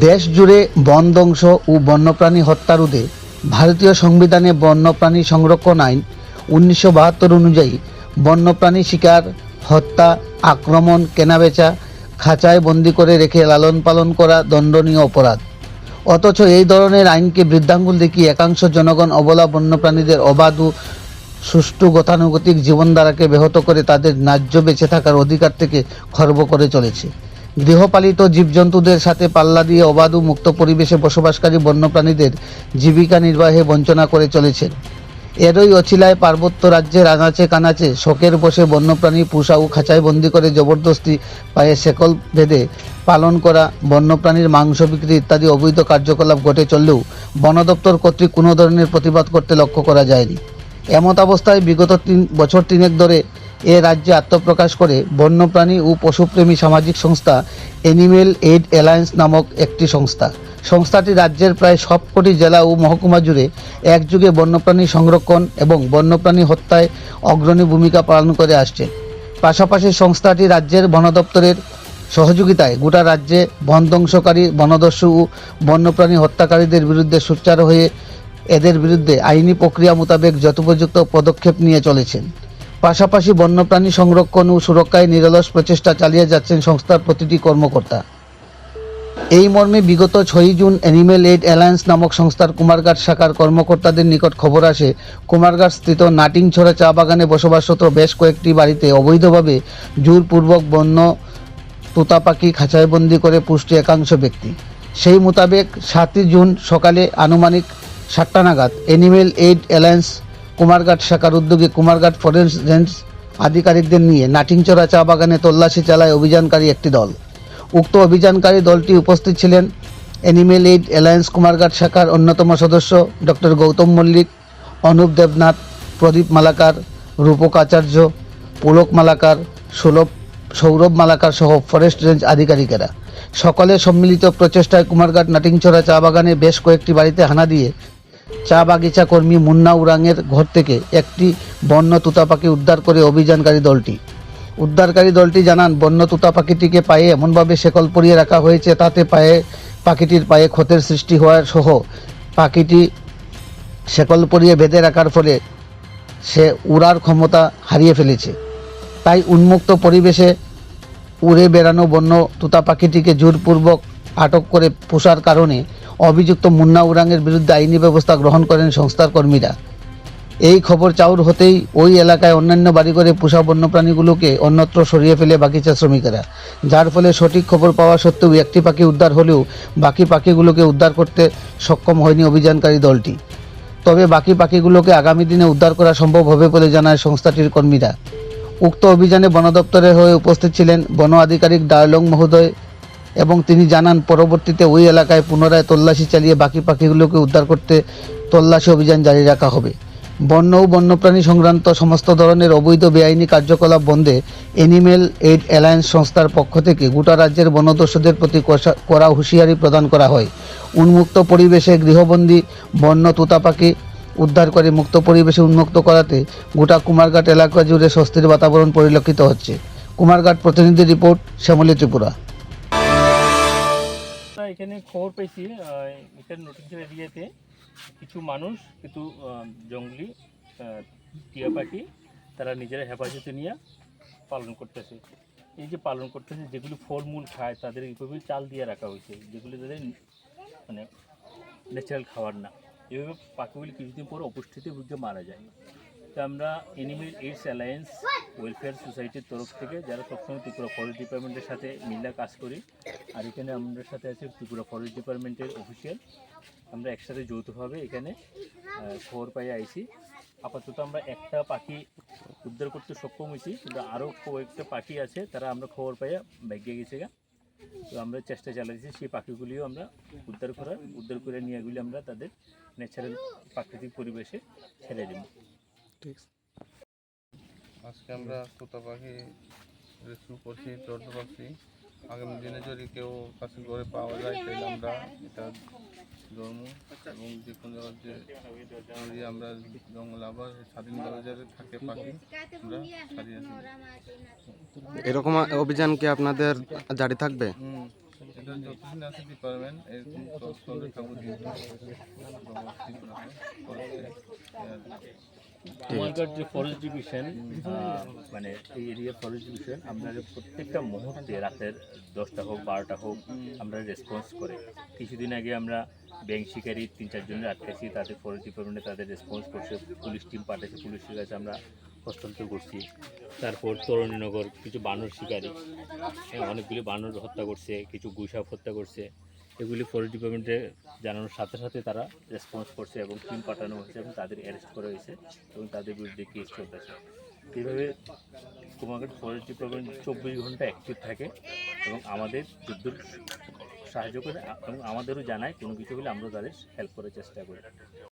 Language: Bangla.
দেশ জুড়ে বন ধ্বংস ও বন্যপ্রাণী হত্যা রোধে ভারতীয় সংবিধানে বন্যপ্রাণী সংরক্ষণ আইন উনিশশো বাহাত্তর অনুযায়ী বন্যপ্রাণী শিকার, হত্যা, আক্রমণ, কেনাবেচা, খাঁচায় বন্দি করে রেখে লালন পালন করা দণ্ডনীয় অপরাধ। অথচ এই ধরনের আইনকে বৃদ্ধাঙ্গুল দেখিয়ে একাংশ জনগণ অবলা বন্যপ্রাণীদের অবাধ ও সুষ্ঠু গতানুগতিক জীবনধারাকে ব্যাহত করে তাদের ন্যায্য বেঁচে থাকার অধিকার থেকে খর্ব করে চলেছে। গৃহপালিত জীবজন্তুদের সাথে পাল্লা দিয়ে অবাধ মুক্ত পরিবেশে বসবাসকারী বন্যপ্রাণীদের জীবিকা নির্বাহে বঞ্চনা করে চলেছেন। এরই অছিলায় পার্বত্য রাজ্যের আনাচে কানাচে শোকের বসে বন্যপ্রাণী পোষা ও খাঁচায় বন্দি করে জবরদস্তি পায়ে শেকল বেঁধে পালন করা, বন্যপ্রাণীর মাংস বিক্রি ইত্যাদি অবৈধ কার্যকলাপ ঘটে চললেও বন দপ্তর কর্তৃক কোনো ধরনের প্রতিবাদ করতে লক্ষ্য করা যায়নি। এমত অবস্থায় বিগত তিন, বছর তিনেক ধরে এ রাজ্যে আত্মপ্রকাশ করে বন্যপ্রাণী ও পশুপ্রেমী সামাজিক সংস্থা অ্যানিমেল এইড অ্যালায়েন্স নামক একটি সংস্থা। সংস্থাটি রাজ্যের প্রায় সবকটি জেলা ও মহকুমা জুড়ে একযুগে বন্যপ্রাণী সংরক্ষণ এবং বন্যপ্রাণী হত্যায় অগ্রণী ভূমিকা পালন করে আসছে। পাশাপাশি সংস্থাটি রাজ্যের বন দপ্তরের সহযোগিতায় গোটা রাজ্যে বন ধ্বংসকারী বনদস্যু ও বন্যপ্রাণী হত্যাকারীদের বিরুদ্ধে সোচ্চার হয়ে এদের বিরুদ্ধে আইনি প্রক্রিয়া মোতাবেক যথোপযুক্ত পদক্ষেপ নিয়ে চলেছেন। পাশাপাশি বন্যপ্রাণী সংরক্ষণ ও সুরক্ষায় নিরলস প্রচেষ্টা চালিয়ে যাচ্ছেন সংস্থার প্রতিটি কর্মকর্তা। এই মর্মে বিগত ছয়ই জুন অ্যানিমেল এইড অ্যালায়েন্স নামক সংস্থার কুমারঘাট শাখার কর্মকর্তাদের নিকট খবর আসে কুমারঘাট স্থিত নাটিংছড়া চা বাগানে বসবাসরত বেশ কয়েকটি বাড়িতে অবৈধভাবে জোরপূর্বক বন্য তোতা পাখি খাঁচায়বন্দি করে পুষ্টি একাংশ ব্যক্তি। সেই মোতাবেক সাতই জুন সকালে আনুমানিক সাতটা নাগাদ অ্যানিমেল এইড অ্যালায়েন্স কুমারঘাট শাখার উদ্যোগে কুমারঘাট ফরেস্ট রেঞ্জ আধিকারিকদের নিয়ে নাটিংচড়া চা বাগানে তল্লাশি চালায় অভিযানকারী একটি দল। উক্ত অভিযানকারী দলটি উপস্থিত ছিলেন অ্যানিমেল এইড অ্যালায়েন্স কুমারঘাট শাখার অন্যতম সদস্য ডক্টর গৌতম মল্লিক, অনুপ দেবনাথ, প্রদীপ মালাকার, রূপক আচার্য, পুলক মালাকার, সুলভ, সৌরভ মালাকার সহ ফরেস্ট রেঞ্জ আধিকারিকেরা। সকলে সম্মিলিত প্রচেষ্টায় কুমারঘাট নাটিংছড়া চা বাগানে বেশ কয়েকটি বাড়িতে হানা দিয়ে চা বাগিচা কর্মী মুন্না উরাংয়ের ঘর থেকে একটি বন্য তুতা পাখি উদ্ধার করে অভিযানকারী দলটি। উদ্ধারকারী দলটি জানান, বন্য তুতা পাখিটিকে পায়ে এমনভাবে শেকল পরিয়ে রাখা হয়েছে তাতে পায়ে, পাখিটির পায়ে ক্ষতের সৃষ্টি হওয়ার সহ পাখিটি শেকল পরিয়ে বেঁধে রাখার ফলে সে উড়ার ক্ষমতা হারিয়ে ফেলেছে। তাই উন্মুক্ত পরিবেশে উড়ে বেড়ানো বন্য তুতা পাখিটিকে জোরপূর্বক আটক করে পোষার কারণে অভিযুক্ত মুন্না উরাংয়ের বিরুদ্ধে আইনি ব্যবস্থা গ্রহণ করেন সংস্থার কর্মীরা। এই খবর চাউর হতেই ওই এলাকায় অন্যান্য বাড়িঘরে পোষা বন্যপ্রাণীগুলোকে অন্যত্র সরিয়ে ফেলে বাগিচা শ্রমিকেরা। যার ফলে সঠিক খবর পাওয়া সত্ত্বেও একটি পাখি উদ্ধার হলেও বাকি পাখিগুলোকে উদ্ধার করতে সক্ষম হয়নি অভিযানকারী দলটি। তবে বাকি পাখিগুলোকে আগামী দিনে উদ্ধার করা সম্ভব হবে বলে জানায় সংস্থাটির কর্মীরা। উক্ত অভিযানে বন দপ্তরের হয়ে উপস্থিত ছিলেন বন আধিকারিক ডায়লং মহোদয় এবং তিনি জানান, পরবর্তীতে ওই এলাকায় পুনরায় তল্লাশি চালিয়ে বাকি পাখিগুলোকে উদ্ধার করতে তল্লাশি অভিযান জারি রাখা হবে। বন্য ও বন্যপ্রাণী সংক্রান্ত সমস্ত ধরনের অবৈধ বেআইনি কার্যকলাপ বন্ধে অ্যানিমেল এইড অ্যালায়েন্স সংস্থার পক্ষ থেকে গোটা রাজ্যের বনদস্যুদের প্রতি কড়া হুঁশিয়ারি প্রদান করা হয়। উন্মুক্ত পরিবেশে গৃহবন্দী বন্য তোতা পাখি উদ্ধার করে মুক্ত পরিবেশে উন্মুক্ত করাতে গোটা কুমারঘাট এলাকা জুড়ে স্বস্তির বাতাবরণ পরিলক্ষিত হচ্ছে। কুমারঘাট প্রতিনিধি রিপোর্ট, শ্যামলী ত্রিপুরা। আমরা এখানে খবর পেয়েছি এখানে নোটিশের এরিয়াতে কিছু মানুষ, কিছু জঙ্গলি টিয়া পাখি, তারা নিজেরা হেফাজতে নিয়ে পালন করতেছে। এই যে পালন করতেছে, যেগুলি ফলমূল খায়, তাদের এইভাবে চাল দিয়ে রাখা হয়েছে, যেগুলি তাদের মানে ন্যাচারাল খাবার না। এইভাবে পাখিগুলি কিছুদিন পর অপুষ্টিতে ভুগে মারা যায়। তো আমরা এনিমেল এইডস অ্যালায়েন্স ওয়েলফেয়ার সোসাইটির তরফ থেকে যারা সবসময় ত্রিপুরা ফরেস্ট ডিপার্টমেন্টের সাথে মিল্লা কাজ করি। আর এখানে আমাদের সাথে আছে ত্রিপুরা ফরেস্ট ডিপার্টমেন্টের অফিসিয়াল আমরা একসাথে যৌথভাবে এখানে খবর পাই আইছি। আপাতত আমরা একটা পাখি উদ্ধার করতে সক্ষম হয়েছি, কিন্তু আরও কয়েকটা পাখি আছে, তারা আমরা খবর পাইয়া ব্যাগে গেছে গা। তো আমরা চেষ্টা চালাইছি সেই পাখিগুলিও আমরা উদ্ধার করার, উদ্ধার করে নিয়ে এগুলি আমরা তাদের ন্যাচারাল প্রাকৃতিক পরিবেশে ছেড়ে দেব। আজকে আমরা তোতা পাখি রেস্কিউ করছি চড়তে পারছি আগামী দিনে যদি কেউ কাছে করে পাওয়া যায় তাহলে আমরা এটা ধর্ম এবং যে কোনো জায়গার যে যদি আমরা জঙ্গল আবার স্বাধীনভাবে যাতে থাকে পাখি আমরা এরকম অভিযান কি আপনাদের জারি থাকবে? হুম এটা যতদিন আছে ডিপার্টমেন্ট এরকম থাকব কুমারঘাট যে ফরেস্ট ডিভিশন মানে এই এরিয়া ফরেস্ট ডিভিশন আপনাদের প্রত্যেকটা মুহূর্তে রাতের দশটা হোক বারোটা হোক আমরা রেসপন্স করে। কিছুদিন আগে আমরা ব্যাংক শিকারি তিন চারজনের আটকাইছি তাদের ফরেস্ট ডিপার্টমেন্টে তাদের রেসপন্স করছে পুলিশ টিম পাঠিয়েছে পুলিশের কাছে আমরা হস্তান্তর করছি। তারপর তরুণীনগর কিছু বানর শিকারি হ্যাঁ, অনেকগুলি বানর হত্যা করছে কিছু গুসাপ হত্যা করছে। এগুলি ফরেস্ট ডিপার্টমেন্টে জানানোর সাথে সাথে তারা রেসপন্স করছে এবং টিম পাঠানো হয়েছে এবং তাদের অ্যারেস্ট করা হয়েছে এবং তাদের বিরুদ্ধে কেস চলতেছে। এইভাবে কুমারঘাট ফরেস্ট ডিপার্টমেন্ট চব্বিশ ঘণ্টা অ্যাক্টিভ থাকে এবং আমাদের যুদ্ধ সাহায্য করে এবং আমাদেরও জানায়, কোনো কিছু হলে আমরা তাদের হেল্প করার চেষ্টা করি।